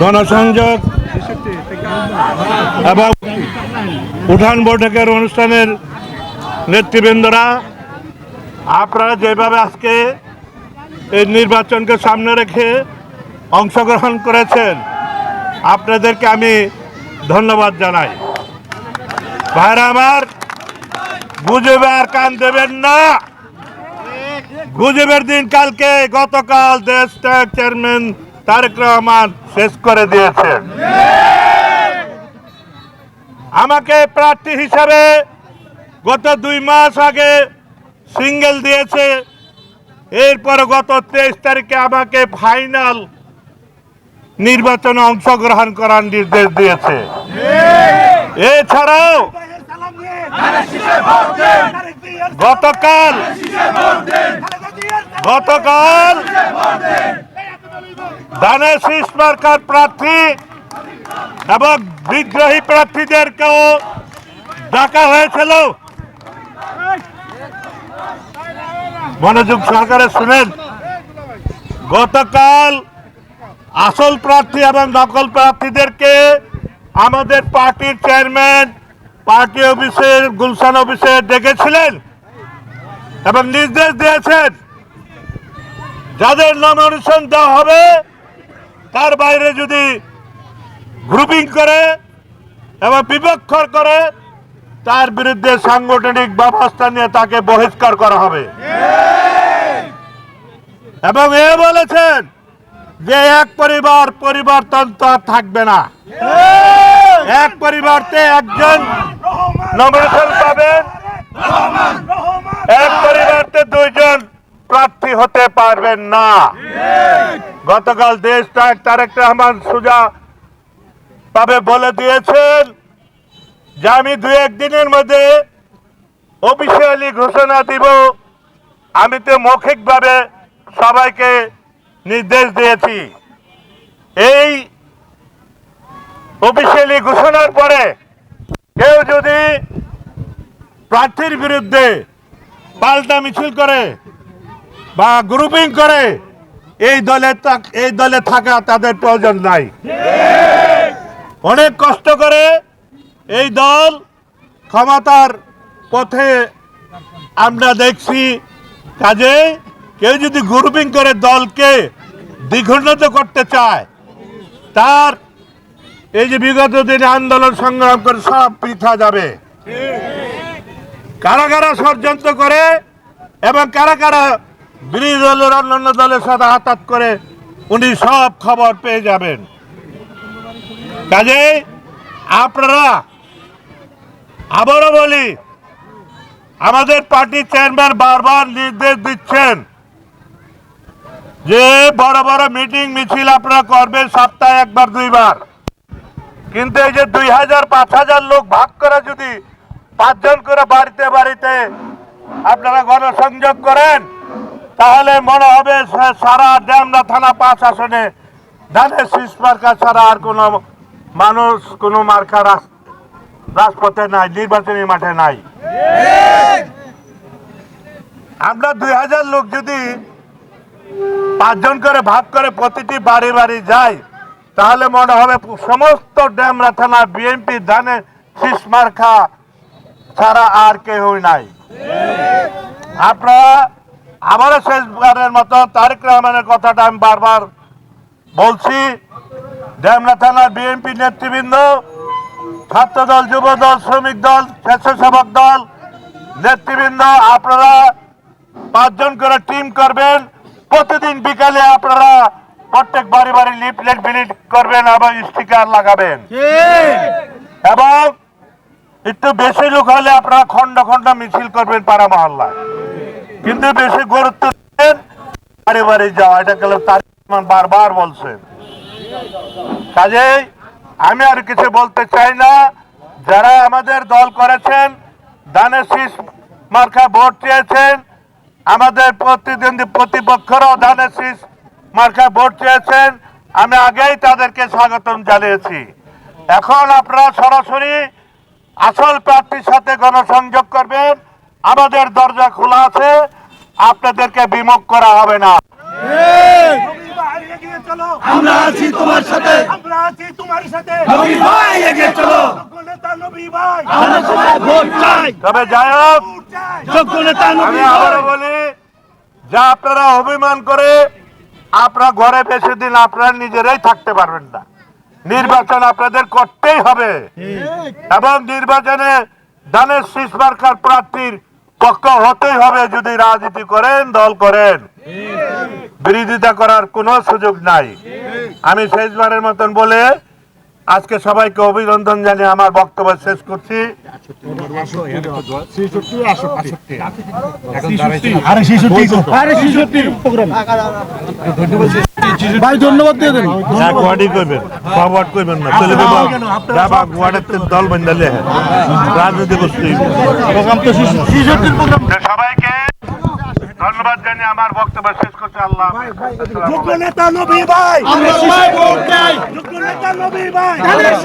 গণসংযোগ এবং উঠান বৈঠকের অনুষ্ঠানের নেতৃবৃন্দরা, আপনারা যেভাবে আজকে এই নির্বাচনকে সামনে রেখে অংশগ্রহণ করেছেন, আপনাদেরকে আমি ধন্যবাদ জানাই। ভাইরা আমার, গুজবে আর কান দেবেন না। গুজবের দিন কালকে গতকাল দেশ চেয়ারম্যান তারেক রহমান শেষ করে দিয়েছেন আমাকে প্রার্থী হিসাবে গত দুই মাস আগে সিঙ্গেল দিয়েছে। এরপর গত তেইশ তারিখে আমাকে ফাইনাল নির্বাচনে অংশগ্রহণ করার নির্দেশ দিয়েছে। এছাড়াও গতকাল গতকাল দানের শীষ মার্কার প্রার্থী এবং বিদ্রোহী প্রার্থীদেরকেও ডাকা হয়েছিল। মনোযোগ সরকারে শুনেন। গতকাল আসল প্রার্থী এবং নকল প্রার্থীদেরকে আমাদের পার্টির চেয়ারম্যান, পার্টি অফিসের, গুলশান অফিসে ডেকেছিলেন এবং নির্দেশ দিয়েছেন, যাদের নমিনেশন দেওয়া হবে তার বাইরে যদি গ্রুপিং করে এবং বিপক্ষর করে, তার বিরুদ্ধে সাংগঠনিক ব্যবস্থা নিয়ে তাকে বহিষ্কার করা হবে। এবং এ বলেছেন যে এক পরিবার পরিবর্তন থাকবে না। এক পরিবারতে একজন নমিনেশন পাবেন। এক পরিবারতে দুইজন প্রার্থী হতে পারবেন না। গতকাল দেশ তারেক তারেক রহমান সুজা তবে বলে দিয়েছেন যে আমি দু একদিনের মধ্যে অফিসিয়ালি ঘোষণা দিব। আমি তো মৌখিকভাবে সবাইকে নির্দেশ দিয়েছি। এই অফিসিয়ালি ঘোষণার পরে কেউ যদি প্রার্থীর বিরুদ্ধে পাল্টা মিছিল করে বা গ্রুপিং করে এই দলে এই দলে থাকা তাদের প্রয়োজন নাই। অনেক কষ্ট করে এই দল ক্ষমতার পথে আমরা দেখছি, কাজে কেউ যদি গ্রুপিং করে দলকে দ্বিগুণিত করতে চায়, তার এই যে বিগত দিনে আন্দোলন সংগ্রাম করে সব পৃথা যাবে। কারা কারা ষড়যন্ত্র করে এবং কারা কারা বিরোধী দলের অন্যান্য দলের সাথে আতাত করে উনি সব খবর পেয়ে যাবেন। আপনারা, আবারও বলি, আমাদের চেয়ারম্যান বারবার নির্দেশ দিচ্ছেন যে বড় বড় মিটিং মিছিল আপনারা করবেন সপ্তাহে একবার, দুইবার। কিন্তু এই যে দুই হাজার, পাঁচ হাজার লোক ভাগ করে যদি পাঁচজন করে বাড়িতে বাড়িতে আপনারা গণসংযোগ করেন তাহলে মনে হবে সারা ড্যামরা থানা পাঁচ আসনে ধানের শীষ মার্কা ছাড়া আর কোনো মানুষ, কোনো মার্কা রাজপথে নাই, নির্বাচনী মাঠে নাই। আমরা দুই হাজার লোক যদি পাঁচজন করে ভাগ করে প্রতিটি বাড়ি বাড়ি যাই, তাহলে মনে হবে সমস্ত ড্যামরা থানা বিএনপি ধানের শীষ মার্কা ছাড়া আর কেউই নাই। আপনারা আবারও শেষবারের মতো তারেক রহমানের কথাটা আমি বারবার বলছি। ড্যামরা থানার বিএনপি নেতৃবৃন্দ ছাত্র দল যুব দল শ্রমিক দল স্বেচ্ছাসেবক দল নেতৃবৃন্দ আপনারা পাঁচজন করে টিম করবেন। প্রতিদিন বিকালে আপনারা প্রত্যেক বাড়ি বাড়ি লিফলেট বিলিট করবেন এবং স্টিকার লাগাবেন। এবং একটু বেশি লোক হলে আপনারা খন্ড খন্ড মিছিল করবেন পাড়া মহল্লায়। কিন্তু বেশি গুরুত্ব দেন বাড়ি বাড়ি যাওয়া। এটা গেলে বারবার বলছেন কাজেই আমি আর কিছু বলতে চাই না। যারা আমাদের দল করেছেন দানের শীষ মার্কা ভোট চেয়েছেন, আমাদের প্রতিদ্বন্দ্বী প্রতিপক্ষরাও ধানের শীষ মার্কা ভোট চেয়েছেন। আমি আগেই তাদেরকে স্বাগতম জানিয়েছি। এখন আপনারা সরাসরি আসল প্রার্থীর সাথে গণসংযোগ করবেন। আমাদের দরজা খোলা আছে। আপনাদেরকে বিমুখ করা হবে না। আমরা আছি তোমার সাথে। আমরা আছি তোমার সাথে। নবী ভাই এগিয়ে চলো। নেতা নবী ভাই। আমরা তোমার ভোট চাই। তবে যাই হোক যোগ্য নেতা নবী ভাই। বলি যা আপনারা অভিমান করে আপনার ঘরে বেশি দিন আপনারা নিজেরাই থাকতে পারবেন না। নির্বাচন আপনাদের করতেই হবে। এবং নির্বাচনে দানের শীষ মার্কার প্রার্থীর পক্ষ হতেই হবে যদি রাজনীতি করেন দল করেন। বিরোধিতা করার কোনো সুযোগ নাই। আমি শেষবারের মতন বলে আজকে সবাইকে অভিনন্দন জানিয়ে আমার বক্তব্য শেষ করছি। ভাই ধন্যবাদ দিয়ে দেন। সব না চলে দেবো দল বান্ধালে রাজনীতি করতে সবাইকে ধন্যবাদ জানিয়ে আমার বক্তব্য শেষ করছি। আল্লাহ। যোগ্য নেতা নবী ভাই। যোগ্য নেতা নবী ভাই।